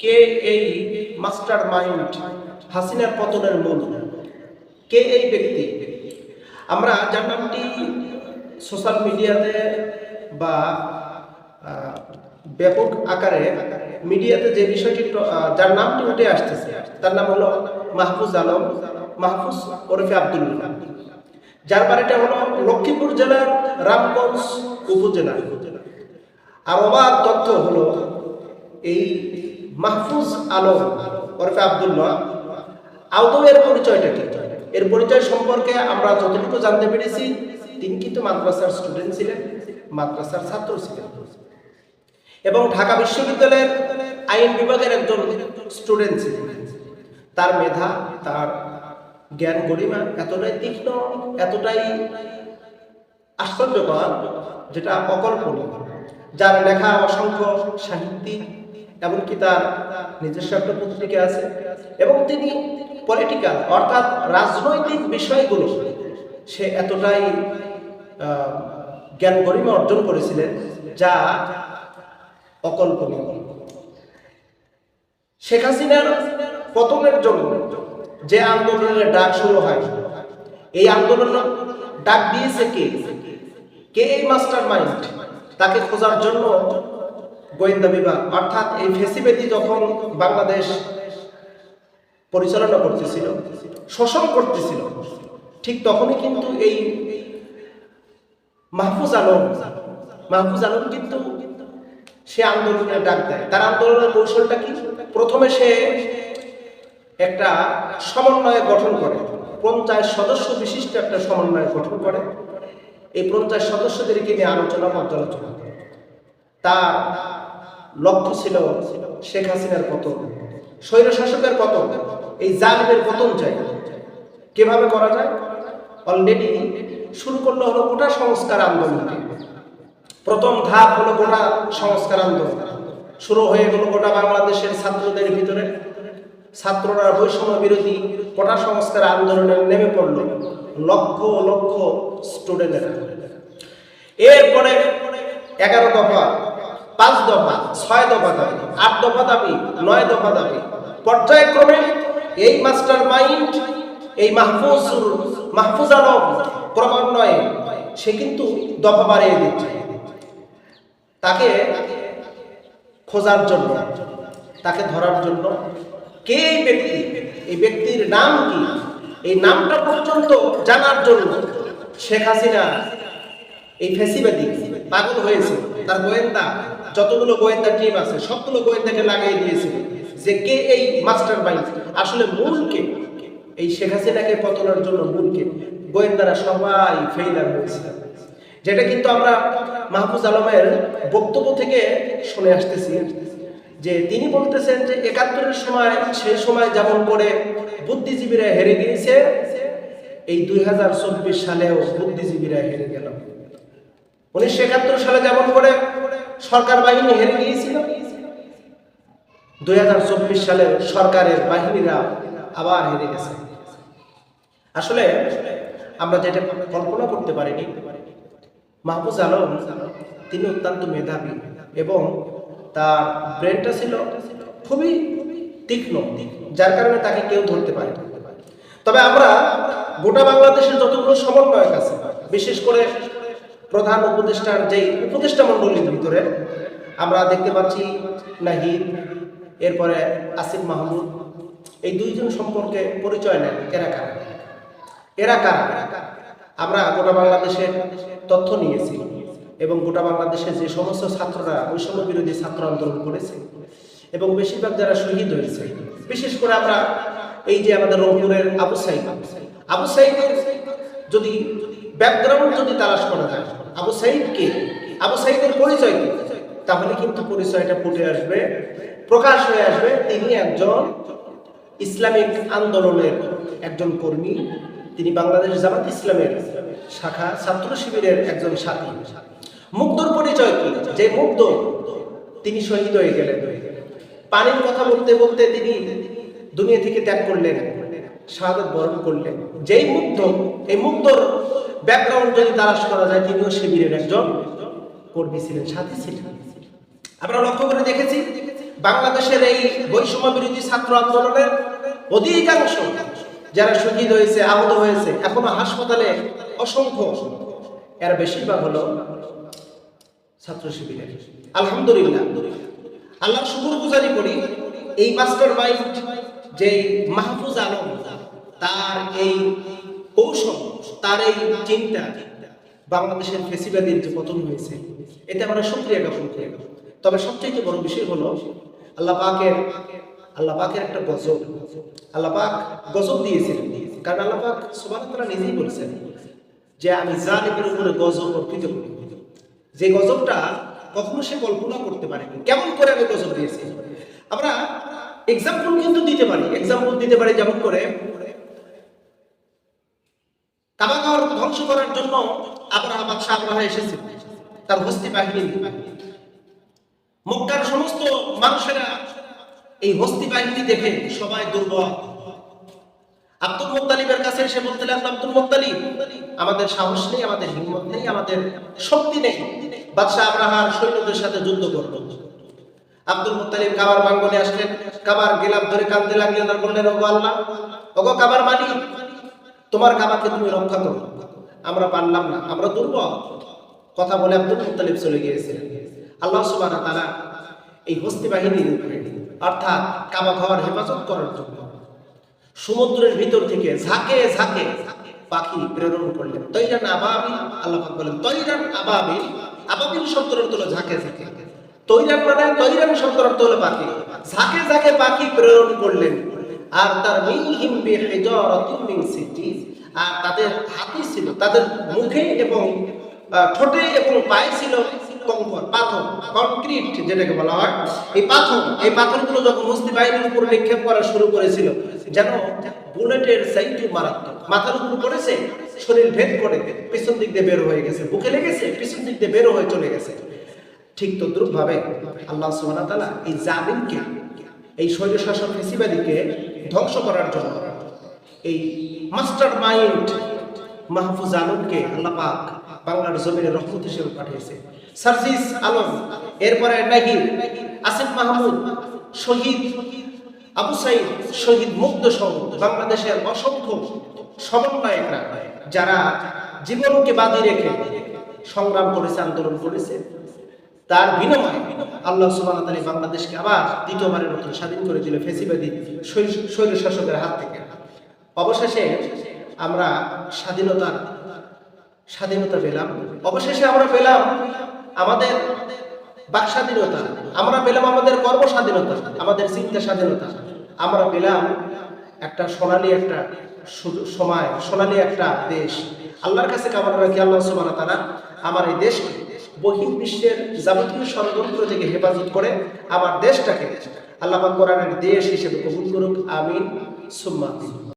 কে এই master mind হাসিনার পতনের মূল? কে এই ব্যক্তি? আমরা যার নামটি সোশ্যাল মিডিয়াতে বা ব্যাপক আকারে মিডিয়াতে যে বিষয়টি যার নামটি উঠে আসতেছে, তার নাম হলো মাহফুজ আলম, মাহফুজ ওরফে আব্দুল্লাহ যার বাড়িটা হলো লক্ষ্মীপুর জেলার রামগঞ্জ উপজেলা। আর অবাক তথ্য হলো, এই মাহফুজ আলম, ওরফে আব্দুল্লাহ। আদৌ এর পরিচয়টা কি? এর পরিচয় সম্পর্কে আমরা যতটুকু জানতে পেরেছি, তিনি কিন্তু মাদ্রাসার স্টুডেন্ট ছিলেন, মাদ্রাসার ছাত্র ছিলেন। এবং ঢাকা বিশ্ববিদ্যালয়ের আইন বিভাগের একজন স্টুডেন্ট ছিলেন। তার মেধা, তার জ্ঞান গরিমা এতটাই তীক্ষ্ণ, এতটাই আশ্চর্যকর, যেটা অকল্পনীয়। যার লেখা অসংখ্য সাহিত্যিক এমনকি তার নিজস্ব একটা পত্রিকা আছে, এবং তিনি পলিটিক্যাল অর্থাৎ রাজনৈতিক বিষয়গুলো সে এতটাই জ্ঞান গরিমা অর্জন করেছিলেন যা অকল্পনীয়। শেখ হাসিনার পতনের জন্য যে আন্দোলনের ডাক শুরু হয়, এই আন্দোলন ডাক দিয়েছে কে? কে এই মাস্টার মাইন্ড তাকে খোঁজার জন্য গোয়েন্দা বিভাগ। অর্থাৎ এই ফেসিবেদি যখন বাংলাদেশ পরিচালনা করতেছিল, শোষণ করতেছিল, ঠিক তখনই কিন্তু এই মাহফুজ আলম মাহফুজ আলম কিন্তু সে আন্দোলনের ডাক দেয়। তার আন্দোলনের কৌশলটা কি? প্রথমে সে একটা সমন্বয় গঠন করে। পঞ্চায়েত সদস্য বিশিষ্ট একটা সমন্বয় গঠন করে। এই পঞ্চায়েত সদস্যদেরকে নিয়ে আলোচনা, পর্যালোচনা। তার লক্ষ্য ছিল শেখ হাসিনার পতন, স্বৈরশাসকের পতন, এই জালিমের পতন চাই। কীভাবে করা যায়? অলরেডি শুরু করল হলো গোটা সংস্কার আন্দোলনকে প্রথম ধাপ হলো গোটা সংস্কার আন্দোলন। শুরু হয়ে গেল গোটা বাংলাদেশের ছাত্রদের ভিতরে। ছাত্ররা বৈষম্য বিরোধী কোটা সংস্কার আন্দোলনে নেমে পড়ল লক্ষ লক্ষ স্টুডেন্টেরা এরপরে এগারো দফা পাঁচ দফা, ছয় দফা দাবি, আট দফা দাবি, নয় দফা দাবি। পর্যায়ক্রমে এই মাস্টার মাইন্ড, এই মাহফুজ মাহফুজ আলম ক্রমান্বয়ে, সে কিন্তু দফা বাড়িয়ে দিচ্ছে। তাকে খোঁজার জন্য, তাকে ধরার জন্য কে এই ব্যক্তি? এই ব্যক্তির নাম কি? এই নামটা পর্যন্ত জানার জন্য শেখ হাসিনা এই ফেসিবাদী পাগল হয়েছে, তার গোয়েন্দা যতগুলো গোয়েন্দা টিম আছে, সবগুলো গোয়েন্দাকে লাগিয়ে দিয়েছে যে কে এই মাস্টার মাইন্ড আসলে মূল কে এই শেখ হাসিনাকে পতনের জন্য মূল কে গোয়েন্দারা সবাই ফেইলার হয়েছে যেটা কিন্তু আমরা মাহফুজ আলমের বক্তব্য থেকে শুনে আসতেছি যে তিনি বলতেছেন যে একাত্তরের সময়, সে সময় যেমন করে বুদ্ধিজীবীরা হেরে গিয়েছে, এই দুই সালেও বুদ্ধিজীবীরা হেরে গেল। উনিশশো একাত্তর সালে যেমন করে সরকার বাহিনী হেরে গিয়েছিল। দুই হাজার চব্বিশ সালে সরকারের বাহিনীরা আবার হেরে গেছে। আসলে আমরা যেটা কল্পনা করতে পারিনি, মাহফুজ আলম, তিনি অত্যন্ত মেধাবী এবং তার ব্রেনটা ছিল খুবই তীক্ষ্ণ, যার কারণে তাকে কেউ ধরতে পারে তবে আমরা গোটা বাংলাদেশের যতগুলো সমন্বয়ক আছে, বিশেষ করে প্রধান উপদেষ্টার যেই উপদেষ্টা মণ্ডলীর ভিতরে আমরা দেখতে পাচ্ছি নাহিদ, এরপরে আসিফ মাহমুদ, এই দুইজন সম্পর্কে পরিচয় নেন এরা কারা? এরা কারা? আমরা গোটা বাংলাদেশের তথ্য নিয়েছি এবং গোটা বাংলাদেশের যে সমস্ত ছাত্ররা, বৈষম্য বিরোধী ছাত্র আন্দোলন করেছে এবং বেশিরভাগ যারা শহীদ হয়েছে, বিশেষ করে আমরা এই যে আমাদের রংপুরের আবু সাইদ, আবু সাইদের যদি ব্যাকগ্রাউন্ড যদি তালাশ করা যায়, আবু সাইদ কে? আবু সাইদের পরিচয় কি? তাহলে কিন্তু পরিচয়টা ফুটে আসবে, প্রকাশ হয়ে আসবে তিনি একজন ইসলামিক আন্দোলনের একজন কর্মী। তিনি বাংলাদেশ জামাত ইসলামের শাখা ছাত্র শিবিরের একজন সাথী। মুগ্ধর পরিচয় কি? যে মুগ্ধ, তিনি শহীদ হয়ে গেলেন। পানির কথা বলতে বলতে তিনি দুনিয়া থেকে ত্যাগ করলেন, শাহাদত বরণ করলেন। যেই মুগ্ধ, এই মুগ্ধর ব্যাকগ্রাউন্ড যদি তালাশ করা যায়, তিনিও শিবিরের একজন কর্মী ছিলেন, সাথী ছিলেন। আমরা লক্ষ্য করে দেখেছি, বাংলাদেশের এই বৈষম্য বিরোধী ছাত্র আন্দোলনের অধিকাংশ যারা শহীদ হয়েছে, আহত হয়েছে, এখনও হাসপাতালে অসংখ্য, এর বেশিরভাগ হলো ছাত্র শিবিরের। আলহামদুলিল্লাহ। আল্লাহ শুকুর গুজারি করি, এই মাস্টার মাইন্ড যে মাহফুজ আলম, তার এই কৌশল, তার এই চিন্তা, বাংলাদেশের ফেসিবাদীর যে পতন হয়েছে, এতে আমরা সক্রিয় জ্ঞাপন করি। তবে সবচেয়ে বড় বিষয় হলো, আল্লাহ পাকের আল্লাহ পাকের একটা গজব। আল্লাহ পাক গজব দিয়েছিলেন। কারণ আল্লাহ পাক সুবাহ তারা নিজেই বলেছেন যে, আমি জালিমের উপরে গজব অর্পিত করি। যে গজবটা কখনো সে কল্পনা করতে পারেনি। কেমন করে আমি গজব দিয়েছি? আমরা এক্সাম্পল কিন্তু দিতে পারি। এক্সাম্পল দিতে পারি যেমন করে ধ্বংস করার জন্য বাদশাহ এসেছিল তার হস্তি বাহিনী। মক্কার সমস্ত মানুষেরা এই হস্তি বাহিনী দেখে সবাই দুর্বল। আব্দুল কাছে এসে বলতে লাগল, আব্দুল আমাদের সাহস নেই, আমাদের হিম্মত নেই, আমাদের শক্তি নেই। বাদশাহ আব্রাহার সৈন্যদের সাথে যুদ্ধ করব। আব্দুল মুত্তালিব কাবার বাঙ্গনে আসলেন। কাবার গেলাপ ধরে কাঁদতে লাগলেন আর বললেন, ওগো আল্লাহ, ওগো কাবার মালিক তোমার কাবাকে তুমি রক্ষা করো। আমরা পারলাম না, আমরা দুর্বল। কথা বলে আব্দুল মুত্তালিব চলে গিয়েছিলেন। আল্লাহ ওয়া তাআলা এই হস্তি বাহিনীর অর্থাৎ কাবা ঘর হেফাজত করার জন্য সমুদ্রের ভিতর থেকে ঝাঁকে ঝাঁকে পাখি প্রেরণ করলেন। তৈরান আবাবিল, আল্লাহ বলেন, তৈরান আবাবিল আবাবিল শব্দের অর্থ হলো ঝাঁকে ঝাঁকে। তৈরান মানে তৈরান শব্দের হলো পাখি। ঝাঁকে ঝাঁকে পাখি প্রেরণ করলেন। আর তার মিহিম বিহিজারাতিন মিন সিজিল আর তাদের হাতে ছিল, তাদের মুখে এবং ঠোঁটে এবং পায়ে ছিল কঙ্কর, পাথর কনক্রিট যেটাকে বলা হয়। এই পাথর, এই পাথরগুলো যখন মুসলিম বাহিনীর উপর নিক্ষেপ করা শুরু করেছিল, যেন বুলেটের সাইটে মারাত্মক। মাথার উপর পড়েছে, শরীর ভেদ করে পিছন দিক দিয়ে বের হয়ে গেছে। বুকে লেগেছে, পিছন দিক দিয়ে বের হয়ে চলে গেছে। ঠিক তদ্রুপ ভাবে আল্লাহ সুবহানাহু ওয়া তাআলা এই জালিমকে, এই শৈল শাসক ফেসিবাদীকে ধ্বংস করার জন্য এই মাস্টার মাইন্ড মাহফুজ আলমকে আল্লাহ পাক বাংলার জমিনে রহমত হিসেবে পাঠিয়েছে। সার্জিস আলম, এরপরে নাহিদ, আসিফ মাহমুদ, শহীদ আবু সাইদ, শহীদ মুক্ত সহ বাংলাদেশের অসংখ্য সমন্বয়করা যারা জীবনকে বাজি রেখে সংগ্রাম করেছে, আন্দোলন করেছে। তার বিনিময়ে আল্লাহ সুবহানাহু ওয়া তাআলা বাংলাদেশকে আবার দ্বিতীয়বারের মতো স্বাধীন করে দিল ফেসিবাদী শৈল শাসকের হাত থেকে। অবশেষে আমরা স্বাধীনতার, স্বাধীনতা পেলাম। অবশেষে আমরা পেলাম আমাদের বাক স্বাধীনতা আমরা পেলাম আমাদের কর্ম স্বাধীনতা আমাদের চিন্তা স্বাধীনতা। আমরা পেলাম একটা সোনালী একটা সময়, সোনালী একটা দেশ। আল্লাহর কাছে কামনা রাখি আল্লাহ ওয়া তাআলা আমার এই দেশকে বহির বিশ্বের যাবতীয় ষড়যন্ত্র থেকে হেফাজত করে আমার দেশটাকে আল্লাহ কোরআনের দেশ হিসেবে কবুল করুক, আমিন। সুম্মা